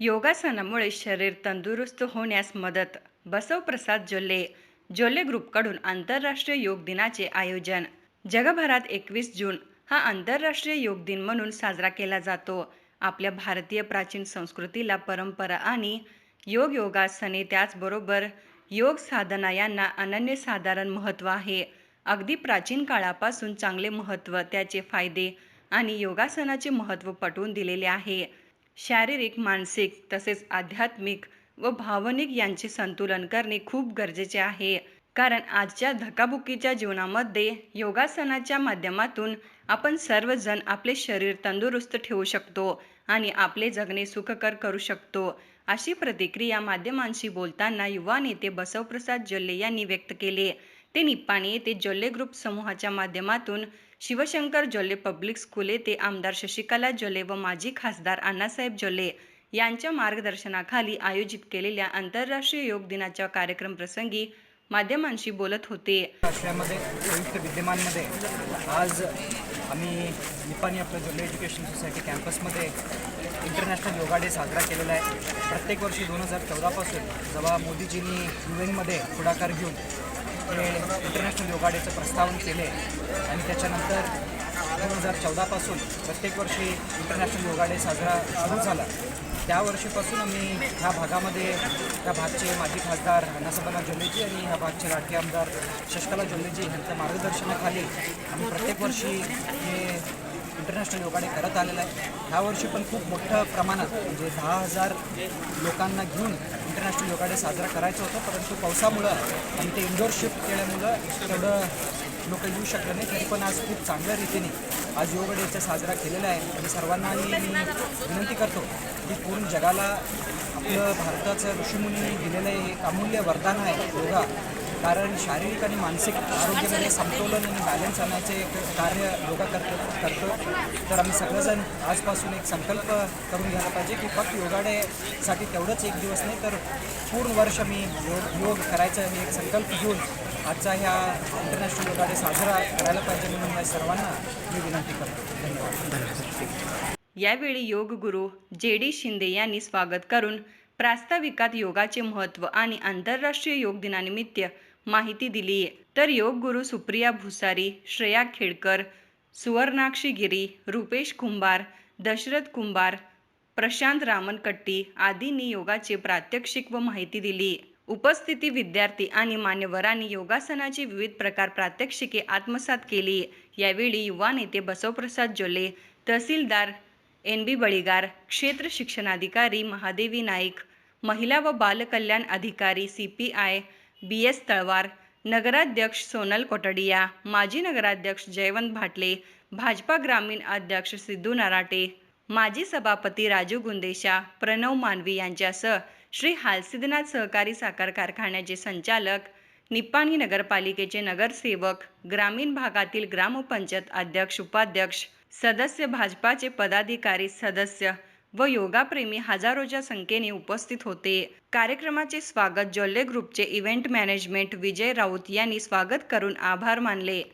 योगासनामुळे शरीर तंदुरुस्त होण्यास मदत. बसवप्रसाद जोल्ले जोल्ले ग्रुपकडून आंतरराष्ट्रीय योग दिनाचे आयोजन. जगभरात एकवीस जून हा आंतरराष्ट्रीय योग दिन म्हणून साजरा केला जातो. आपल्या भारतीय प्राचीन संस्कृतीला परंपरा आणि योग योगासने त्याचबरोबर योग साधना यांना अनन्यसाधारण महत्त्व आहे. अगदी प्राचीन काळापासून चांगले महत्त्व त्याचे फायदे आणि योगासनाचे महत्त्व पटवून दिलेले आहे. शारीरिक मानसिक तसेच आध्यात्मिक व भावनिक यांचे संतुलन करणे खूप गरजेचे आहे. कारण आजच्या धकाबुकीच्या जीवनामध्ये योगासनाच्या माध्यमातून आपण सर्वजण आपले शरीर तंदुरुस्त ठेवू शकतो आणि आपले जगणे सुखकर करू शकतो. अशी प्रतिक्रिया माध्यमांशी बोलताना युवा नेते बसवप्रसाद जल्ले यांनी व्यक्त केले. ते निप्पाणी येथे जोल्ले ग्रुप समूहाच्या माध्यमातून शिवशंकर जोल्ले पब्लिक स्कूल येथे आमदार शशिकला जोल्ले व माजी खासदार अण्णासाहेब जोल्ले यांच्या मार्गदर्शनाखाली आयोजित केलेल्या आंतरराष्ट्रीय योग दिनाच्या कार्यक्रम प्रसंगी माध्यमांशी बोलत होते. आश्रयामध्ये संयुक्त विद्यमानमध्ये आज आम्ही निपाणी आपलं जोल्ले एज्युकेशन सोसायटी कॅम्पसमध्ये इंटरनॅशनल योगा डे साजरा केलेला आहे. प्रत्येक वर्षी दोन हजार चौदापासून जेव्हा मोदीजींनी यू एनमध्ये पुढाकार घेऊन हे इंटरनॅशनल योगा डेचं प्रस्तावन केले आणि त्याच्यानंतर दोन हजार चौदापासून प्रत्येक वर्षी इंटरनॅशनल योगा डे साजरा सुरू झाला. त्या वर्षीपासून आम्ही ह्या भागामध्ये त्या भागचे माजी खासदार अण्णासाहेबांना जोल्लेजी आणि ह्या भागचे राठी आमदार शशकला जोल्लेजी यांच्या मार्गदर्शनाखाली आम्ही प्रत्येक वर्षी हे इंटरनॅशनल योगा डे करत आलेला आहे. ह्या वर्षी पण खूप मोठ्या प्रमाणात म्हणजे दहा हजार लोकांना घेऊन इंटरनॅशनल योगा डे साजरा करायचं होतं. परंतु पावसामुळं आणि ते इंडोर शिफ्ट केल्यामुळं तेवढं लोक येऊ शकले नाही. तरी पण आज खूप चांगल्या रीतीने आज योग डेचा साजरा केलेला आहे. आणि सर्वांना मी विनंती करतो की पूर्ण जगाला आपलं भारताचं ऋषीमुनी दिलेलं एक अमूल्य वरदान आहे. योगा कारण शारीरिक आणि मानसिक आरोग्यामध्ये समतोलन आणि बॅलन्स आणायचे एक कार्य योगा करतो करतो. तर आम्ही सगळेजण आजपासून एक संकल्प करून घ्यायला पाहिजे की फक्त योगाडेसाठी तेवढंच एक दिवस नाही तर पूर्ण वर्ष मी योग योग करायचं हे एक संकल्प घेऊन आजचा ह्या इंटरनॅशनल योगाडे साजरा करायला पाहिजे म्हणून या सर्वांना मी विनंती करतो. धन्यवाद. यावेळी योग गुरु जे डी शिंदे यांनी स्वागत करून प्रास्ताविकात योगाचे महत्त्व आणि आंतरराष्ट्रीय योग दिनानिमित्त माहिती दिली तर योग गुरु सुप्रिया भुसारी श्रेया खेडकर सुवर्णाक्षी गिरी रुपेश कुंभार दशरथ कुंभार प्रशांत रामनकट्टी आदींनी योगाचे प्रात्यक्षिक व माहिती दिली उपस्थिती विद्यार्थी आणि मान्यवरांनी योगासनाची विविध प्रकार प्रात्यक्षिके आत्मसात केली यावेळी युवा नेते बसवप्रसाद जोले तहसीलदार एन बी बळीगार क्षेत्र शिक्षणाधिकारी महादेवी नाईक महिला व बालकल्याण अधिकारी C P I B. S. Talwar नगराध्यक्ष सोनल कोटडिया माजी नगराध्यक्ष जयवंत भाटले भाजपा ग्रामीण अध्यक्ष सिद्धू नराटे माजी सभापती राजू गुंदेशा प्रणव मानवी यांच्यासह श्री हालसिद्धनाथ सहकारी साखर कारखान्याचे संचालक निप्पाणी नगरपालिकेचे नगरसेवक ग्रामीण भागातील ग्रामपंचायत अध्यक्ष उपाध्यक्ष सदस्य भाजपाचे पदाधिकारी सदस्य व योगाप्रेमी हजारोच्या संख्येने उपस्थित होते. कार्यक्रमाचे स्वागत जोल्ले ग्रुपचे इव्हेंट मॅनेजमेंट विजय राऊत यांनी स्वागत करून आभार मानले.